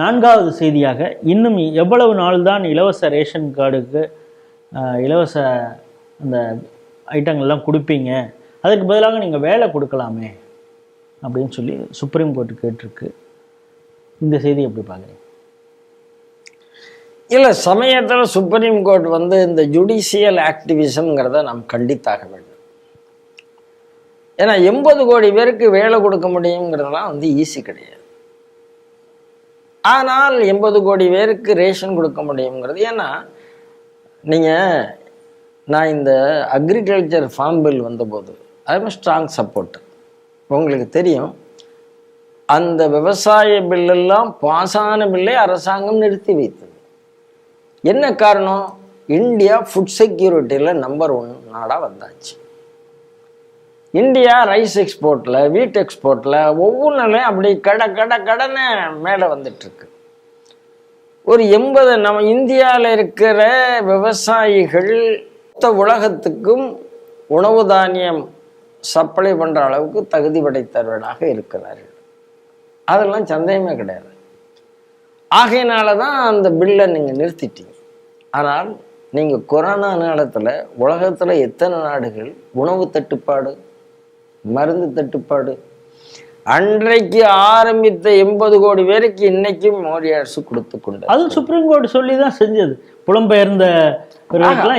நான்காவது செய்தியாக இன்னும் எவ்வளவு நாள் தான் இலவச ரேஷன் கார்டுக்கு இலவச அந்த ஐட்டங்கள்லாம் கொடுப்பீங்க? அதுக்கு பதிலாக நீங்கள் வேலை கொடுக்கலாமே அப்படின்னு சொல்லி சுப்ரீம் கோர்ட்டு கேட்டிருக்கு. இந்த செய்தி எப்படி பார்க்குறீங்க? இல்லை சமயத்தில் சுப்ரீம் கோர்ட் வந்து இந்த ஜுடிஷியல் ஆக்டிவிசம்ங்கிறத நாம் கண்டித்தாக வேண்டும். ஏன்னா எண்பது கோடி பேருக்கு வேலை கொடுக்க முடியுங்கிறதெல்லாம் வந்து ஈஸி கிடையாது. ஆனால் எண்பது கோடி பேருக்கு ரேஷன் கொடுக்க முடியுங்கிறது. ஏன்னா நீங்கள் நான் இந்த அக்ரிகல்ச்சர் ஃபார்ம் பில் வந்தபோது ஐம் ஸ்ட்ராங் சப்போர்ட் உங்களுக்கு தெரியும் அந்த விவசாய பில்லெல்லாம் பாசான பில்லை அரசாங்கம் நிறுத்தி வைத்தது. என்ன காரணம்? இந்தியா ஃபுட் செக்யூரிட்டியில் நம்பர் ஒன் நாடாக வந்தாச்சு. இந்தியா ரைஸ் எக்ஸ்போர்ட்டில் வீட் எக்ஸ்போர்ட்டில் ஒவ்வொன்றுலையும் அப்படி கட கட கடனை மேலே வந்துட்டுருக்கு. ஒரு எண்பது நம்ம இந்தியாவில் இருக்கிற விவசாயிகள் மொத்த உலகத்துக்கும் உணவு தானியம் சப்ளை பண்ணுற அளவுக்கு தகுதி படைத்தவர்களாக இருக்கிறார்கள். அதெல்லாம் சந்தேகமே கிடையாது. ஆகையினால தான் அந்த பில்லை நீங்கள் நிறுத்திட்டீங்க. ஆனால் நீங்கள் கொரோனா நேரத்தில் உலகத்தில் எத்தனை நாடுகள் உணவு தட்டுப்பாடு மருந்து தட்டுப்பாடு. அன்றைக்கு ஆரம்பித்த எண்பது கோடி பேருக்கு இன்னைக்கும் மோடி அரசு கொடுத்து கொண்டு அதுவும் சுப்ரீம் கோர்ட் சொல்லி தான் செஞ்சது. புலம்பெயர்ந்த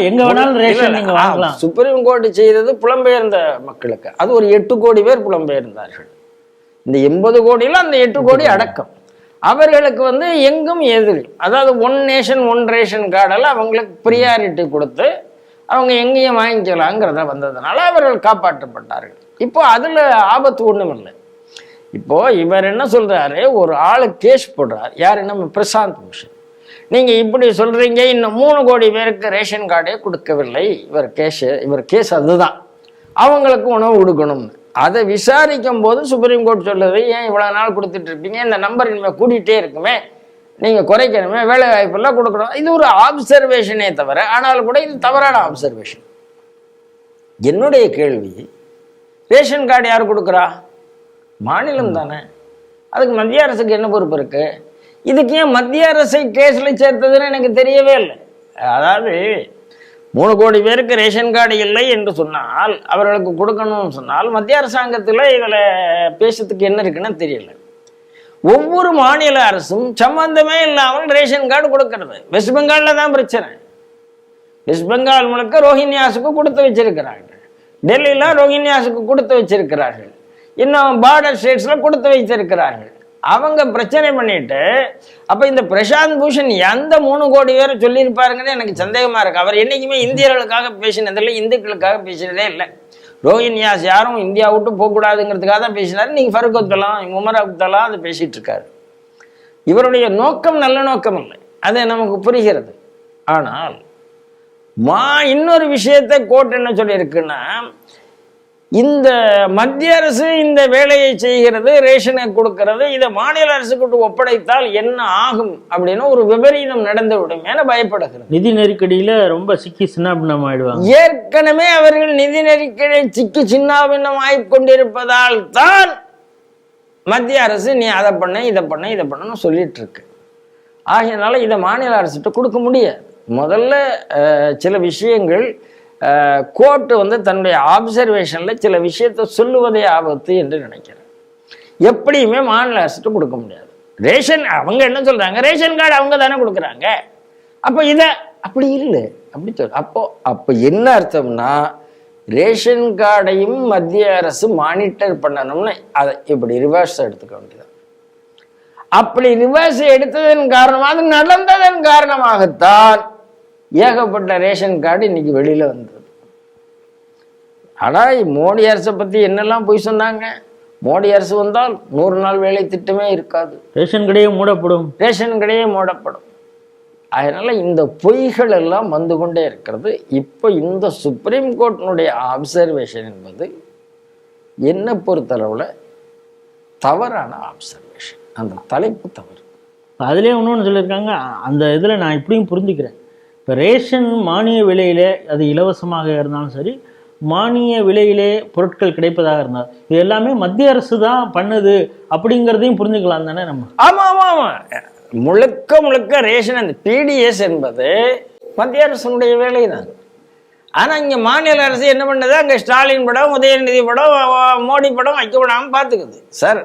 எங்க வேணாலும் ரேஷன் நீங்க வாங்கலாம். சுப்ரீம் கோர்ட் செய்தது புலம்பெயர்ந்த மக்களுக்கு. அது ஒரு எட்டு கோடி பேர் புலம்பெயர்ந்தார்கள். இந்த எண்பது கோடியில அந்த எட்டு கோடி அடக்கம். அவர்களுக்கு வந்து எங்கும் எதிரி அதாவது ஒன் நேஷன் ஒன் ரேஷன் கார்டெல்லாம் அவங்களுக்கு ப்ரியாரிட்டி கொடுத்து அவங்க எங்கேயும் வாங்கிக்கலாங்கிறத வந்ததுனால அவர்கள் காப்பாற்றப்பட்டார்கள். இப்போ அதில் ஆபத்து ஒன்றும் இல்லை. இப்போ இவர் என்ன சொல்றாரு? ஒரு ஆளு கேஸ் போடுறார். யாரு நம்ம பிரசாந்த் பூஷன். நீங்க இப்படி சொல்றீங்க இன்னும் மூணு கோடி பேருக்கு ரேஷன் கார்டே கொடுக்கவில்லை. இவர் கேஸ் இவர் கேஸ் அதுதான். அவங்களுக்கு உணவு கொடுக்கணும்னு. அதை விசாரிக்கும் போது சுப்ரீம் கோர்ட் சொல்லுது ஏன் இவ்வளோ நாள் கொடுத்துட்டு இருப்பீங்க இந்த நம்பர் இனிமேல் கூட்டிகிட்டே இருக்குமே. நீங்கள் குறைக்கணுமே வேலை வாய்ப்பெல்லாம் கொடுக்கணும். இது ஒரு ஆப்சர்வேஷனே தவிர ஆனாலும் கூட இது தவறான ஆப்சர்வேஷன் என்னுடைய கேள்வி ரேஷன் கார்டு யார் கொடுக்குறா? மாநிலம் தானே. அதுக்கு மத்திய அரசுக்கு என்ன பொறுப்பு இருக்குது இதுக்கு ஏன் மத்திய அரசை கேஸில் சேர்த்ததுன்னு எனக்கு தெரியவே இல்லை. அதாவது மூணு கோடி பேருக்கு ரேஷன் கார்டு இல்லை என்று சொன்னால் அவர்களுக்கு கொடுக்கணும்னு சொன்னால் மத்திய அரசாங்கத்தில் இதில் பேசுறதுக்கு என்ன இருக்குன்னு தெரியல. ஒவ்வொரு மாநில அரசும் சம்பந்தமே இல்லாமல் ரேஷன் கார்டு கொடுக்கறது. வெஸ்ட் பெங்காலில் தான் பிரச்சனை. வெஸ்ட் பெங்கால் முழுக்க ரோஹின்யாஸுக்கு கொடுத்து வச்சிருக்கிறார்கள். டெல்லியில் ரோஹின்யாஸுக்கு கொடுத்து வச்சிருக்கிறார்கள். இன்னும் பார்டர் ஸ்டேட்ஸில் கொடுத்து வைத்திருக்கிறார்கள் அவங்க பிரச்சனை பண்ணிட்டு அப்போ இந்த பிரசாந்த் பூஷன் எந்த மூணு கோடி பேரை சொல்லியிருப்பாருங்கன்னு எனக்கு சந்தேகமாக இருக்குது அவர் என்றைக்குமே இந்தியர்களுக்காக பேசினதில்லை இந்துக்களுக்காக பேசினதே இல்லை. ரோஹின்யாஸ் யாரும் இந்தியா விட்டு போகக்கூடாதுங்கிறதுக்காக தான் பேசினாரு. நீங்க ஃபருக் அப்துல்லாம் உமர் அப்துல்லா அதை பேசிட்டு இருக்காரு. இவருடைய நோக்கம் நல்ல நோக்கம் இல்லை. அது நமக்கு புரிகிறது. ஆனால் மா இன்னொரு விஷயத்தை கோர்ட் என்ன சொல்லியிருக்குன்னா இந்த மத்திய அரசு இந்த வேலையை செய்கிறது ரேஷனை கொடுக்கிறது இதை மாநில அரசுக்கு ஒப்படைத்தால் என்ன ஆகும் அப்படின்னு ஒரு விபரீதம் நடந்து விடும் என பயப்படுகிறது. நிதி நெருக்கடியில ரொம்ப சிக்கி சின்னாபின்னம் ஆயிடுவாங்க. ஏற்கனவே அவர்கள் நிதி நெருக்கடி சிக்கி சின்னாபின்னம் ஆகிக் கொண்டிருப்பதால் தான் மத்திய அரசு நீ அதை பண்ண இதை பண்ண இதை பண்ணன்னு சொல்லிட்டு இருக்கு. ஆகையினால இதை மாநில அரசுகிட்ட கொடுக்க முடியாது. முதல்ல சில விஷயங்கள் கோர்ட்டு வந்து தன்னுடைய ஆப்சர்வேஷனில் சில விஷயத்தை சொல்லுவதே ஆபத்து என்று நினைக்கிறேன் எப்படியுமே மாநில அரசுகிட்ட கொடுக்க முடியாது. ரேஷன் அவங்க என்ன சொல்கிறாங்க ரேஷன் கார்டு அவங்க தானே கொடுக்குறாங்க. அப்போ இதை அப்படி இல்லை. அப்படி சொல் அப்போ அப்போ என்ன அர்த்தம்னா ரேஷன் கார்டையும் மத்திய அரசு மானிட்டர் பண்ணணும்னு அதை இப்படி ரிவர்ஸ் எடுத்துக்க வேண்டியது அப்படி ரிவர்ஸ் எடுத்ததன் காரணமாக அது நடந்ததன் காரணமாகத்தான் ஏகப்பட்ட ரேஷன் கார்டு இன்னைக்கு வெளியில் வந்தது. ஆனா மோடி அரசை பத்தி என்னெல்லாம் போய் சொன்னாங்க? மோடி அரசு வந்தால் நூறு நாள் வேலை திட்டமே இருக்காது. ரேஷன் கடையே மூடப்படும். ரேஷன் கடையே மூடப்படும். அதனால இந்த பொய்கள் எல்லாம் வந்து கொண்டே இருக்கிறது. இப்போ இந்த சுப்ரீம் கோர்ட்டினுடைய அப்சர்வேஷன் என்பது என்னை பொறுத்தளவில் தவறான அப்சர்வேஷன் அந்த தலைப்பு தவறு. அதுலேயே இன்னொன்று சொல்லியிருக்காங்க. அந்த இதில் நான் இப்படியும் புரிஞ்சுக்கிறேன். இப்போ ரேஷன் மானிய விலையிலே அது இலவசமாக இருந்தாலும் சரி மானிய விலையிலே பொருட்கள் கிடைப்பதாக இருந்தால் இது எல்லாமே மத்திய அரசு தான் பண்ணுது அப்படிங்கிறதையும் புரிஞ்சுக்கலாம் தானே நம்ம? ஆமா ஆமா ஆமா. முழுக்க முழுக்க ரேஷன் அந்த பிடிஎஸ் என்பது மத்திய அரசனுடைய வேலை தான் ஆனால் இங்கே மாநில அரசு என்ன பண்ணுது? அங்கே ஸ்டாலின் படம் உதயநிதி படம் மோடி படம் வைக்க விடாமல் பார்த்துக்குது. சார்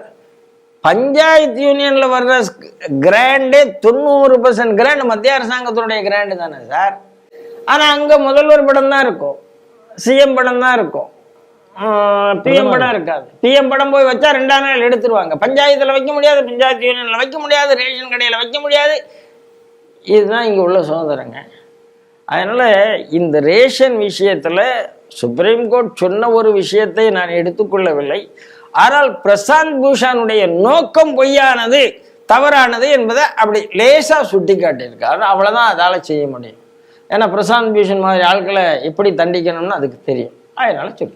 பஞ்சாயத்து யூனியனில் வர்ற கிராண்டே தொண்ணூறு பர்சன்ட் கிராண்ட் மத்திய அரசாங்கத்தினுடைய கிராண்டு தானே சார்? ஆனால் அங்கே முதல்வர் படம் தான் இருக்கும். சிஎம் படம் தான் இருக்கும். பிஎம் படம் இருக்காது. பிஎம் படம் போய் வச்சா ரெண்டாம் நாள் எடுத்துருவாங்க. பஞ்சாயத்தில் வைக்க முடியாது பஞ்சாயத்து யூனியனில் வைக்க முடியாது ரேஷன் கடையில் வைக்க முடியாது. இதுதான் இங்கே உள்ள சுதந்திரங்க அதனால் இந்த ரேஷன் விஷயத்தில் சுப்ரீம் கோர்ட் சொன்ன ஒரு விஷயத்தை நான் எடுத்துக்கொள்ளவில்லை. ஆனால் பிரசாந்த் பூஷானுடைய நோக்கம் பொய்யானது தவறானது என்பதை அப்படி லேசாக சுட்டி காட்டியிருக்காரு அவ்வளோதான் அதால் செய்ய முடியும். ஏன்னா பிரசாந்த் பூஷன் மாதிரி ஆட்களை எப்படி தண்டிக்கணும்னு அதுக்கு தெரியும். அதனால சொல்லி